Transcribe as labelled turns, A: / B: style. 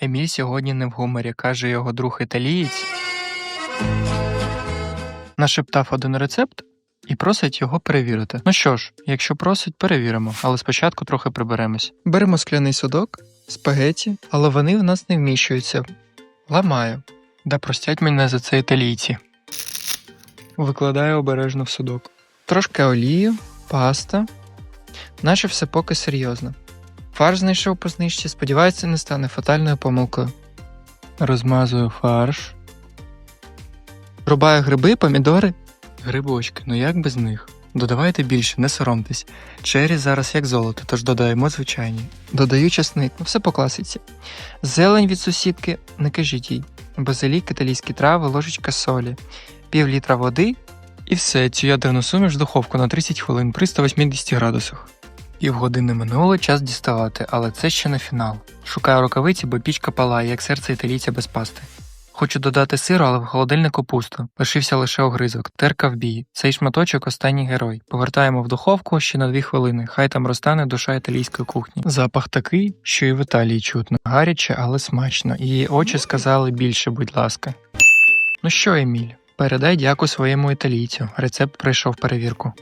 A: Еміль сьогодні не в гуморі, каже його друг італієць. Нашептав один рецепт і просить його перевірити. Ну що ж, якщо просить, перевіримо, але спочатку трохи приберемось. Беремо скляний судок, спагеті, але вони в нас не вміщуються. Ламаю. Да простять мене за це італійці. Викладаю обережно в судок. Трошки олію, паста. Наче все поки серйозно. Фарш знайшов по знижці, сподіваюся, не стане фатальною помилкою. Розмазую фарш. Рубаю гриби, помідори. Грибочки, ну як без них? Додавайте більше, не соромтесь. Чері зараз як золото, тож додаємо звичайні. Додаю часник, ну все по класиці. Зелень від сусідки, не кажіть їй. Базилік, італійські трави, ложечка солі, пів літра води і все, цю ядерну суміш в духовку на 30 хвилин при 180 градусах. Півгодини минуло, час діставати, але це ще не фінал. Шукаю рукавиці, бо пічка палає, як серце італійця без пасти. Хочу додати сиру, але в холодильнику пусто. Лишився лише огризок, терка в бій. Цей шматочок останній герой. Повертаємо в духовку ще на дві хвилини. Хай там розтане душа італійської кухні. Запах такий, що і в Італії чутно. Гаряче, але смачно. Її очі сказали більше, будь ласка. Ну що, Еміль, передай дяку своєму італійцю. Рецепт пройшов перевірку.